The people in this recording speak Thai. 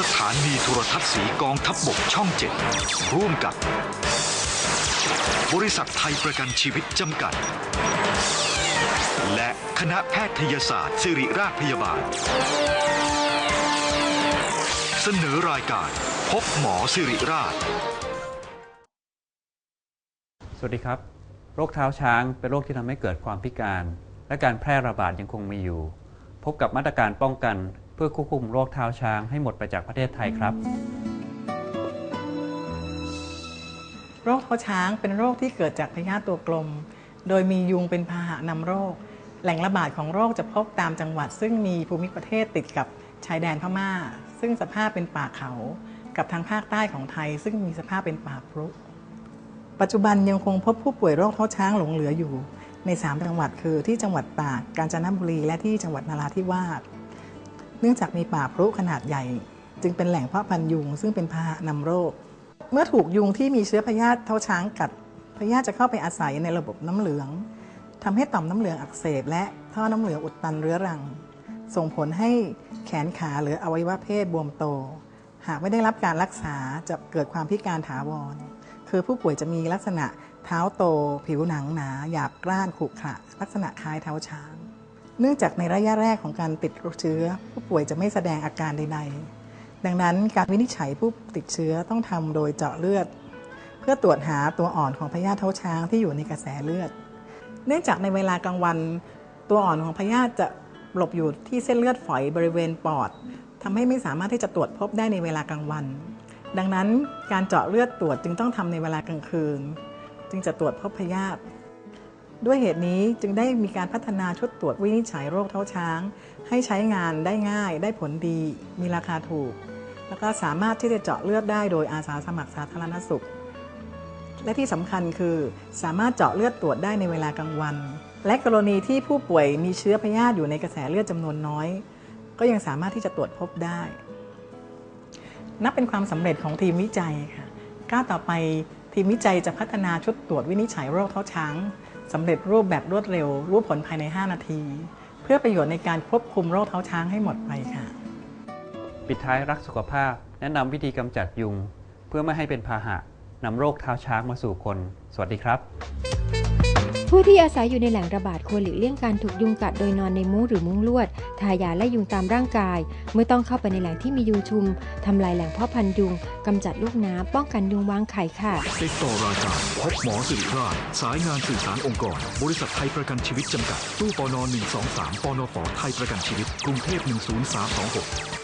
สถานีโทรทัศน์สีกองทัพบบกช่องเจ็ดร่วมกับบริษัทไทยประกันชีวิตจำกัด และคณะแพทยศาสตร์ศิริราชพยาบาล เสนอรายการพบหมอสิริราช สวัสดีครับ โรคเท้าช้างเป็นโรคที่ทำให้เกิดความพิการ และการแพร่ระบาดยังคงมีอยู่ พบกับมาตรการป้องกัน เพื่อควบคุมโรคเท้าช้างให้หมดไปจากประเทศไทยครับ โรคเท้าช้างเป็นโรคที่เกิดจากพยาธิตัวกลม โดยมียุงเป็นพาหะนำโรค แหล่งระบาดของโรคจะพบตามจังหวัด ซึ่งมีภูมิประเทศติดกับชายแดนพม่า ซึ่งสภาพเป็นป่าเขา กับทางภาคใต้ของไทย ซึ่งมีสภาพเป็นป่าพรุปัจจุบันยังคงพบผู้ป่วยโรคเท้าช้างหลงเหลืออยู่ ใน 3 จังหวัดคือที่จังหวัดตาก กาญจนบุรี และที่จังหวัดนราธิวาส นื่องจากมีป่าพรุขนาดใหญ่ จึงเป็นแหล่งเพาะพันธุ์ยุง ซึ่งเป็นพาหะนำโรค เมื่อถูกยุงที่มีเชื้อพยาธิเท้าช้างกัดพยาธิจะเข้าไปอาศัยในระบบน้ำเหลืองทำให้ต่อมน้ำเหลืองอักเสบ และท่อน้ำเหลืองอุดตันเรื้อรัง ส่งผลให้แขนขาหรืออวัยวะเพศบวมโต หากไม่ได้รับการรักษาจะเกิดความพิการถาวร คือผู้ป่วยจะมีลักษณะเท้าโต ผิวหนังหนา หยาบกร้านขรุขระลักษณะคล้ายเท้าช้าง เนื่องจากในระยะแรกของการติดเชื้อ ผู้ป่วยจะไม่แสดงอาการใดๆ ดังนั้นการวินิจฉัยผู้ติดเชื้อต้องทำโดยเจาะเลือด เพื่อตรวจหาตัวอ่อนของพยาธิเท้าช้างที่อยู่ในกระแสเลือด เนื่องจากในเวลากลางวัน ตัวอ่อนของพยาธิจะหลบอยู่ที่เส้นเลือดฝอยบริเวณปอดทำให้ไม่สามารถที่จะตรวจพบได้ในเวลากลางวัน ดังนั้นการเจาะเลือดตรวจจึงต้องทำในเวลากลางคืน จึงจะตรวจพบพยาธิ ด้วยเหตุนี้จึงได้มีการพัฒนาชุดตรวจวินิจฉัยโรคเท้าช้าง ให้ใช้งานได้ง่าย ได้ผลดี มีราคาถูก แล้วก็สามารถที่จะเจาะเลือดได้โดยอาสาสมัครสาธารณสุข และที่สำคัญคือสามารถเจาะเลือดตรวจได้ในเวลากลางวัน และกรณีที่ผู้ป่วยมีเชื้อพยาธิอยู่ในกระแสเลือดจำนวนน้อย ก็ยังสามารถที่จะตรวจพบได้ นับเป็นความสำเร็จของทีมวิจัยค่ะก้าวต่อไป ทีมวิจัยจะพัฒนาชุดตรวจวินิจฉัยโรคเท้าช้างสำเร็จรูปแบบรวดเร็ว รู้ผลภายใน 5 นาที เพื่อประโยชน์ในการควบคุมโรคเท้าช้างให้หมดไปค่ะ ปิดท้ายรักสุขภาพ แนะนำวิธีกำจัดยุง เพื่อไม่ให้เป็นพาหะนำโรคเท้าช้างมาสู่คน สวัสดีครับ ผู้ที่อาศัยอยู่ในแหล่งระบาดควรหลีกเลี่ยงการถูกยุงกัดโดยนอนในมุ้งหรือมุ้งลวด ทายาและยุงตามร่างกาย เมื่อต้องเข้าไปในแหล่งที่มียุงชุม ทำลายแหล่งเพาะพันธุ์ยุง กำจัดลูกน้ำป้องกันยุงวางไข่ค่ะติดต่อรายการพบหมอสิริราชสายงานสื่อสารองค์กร บริษัทไทยประกันชีวิตจำกัด ตู้ปน123ปนฝไทยประกันชีวิต กรุงเทพ10326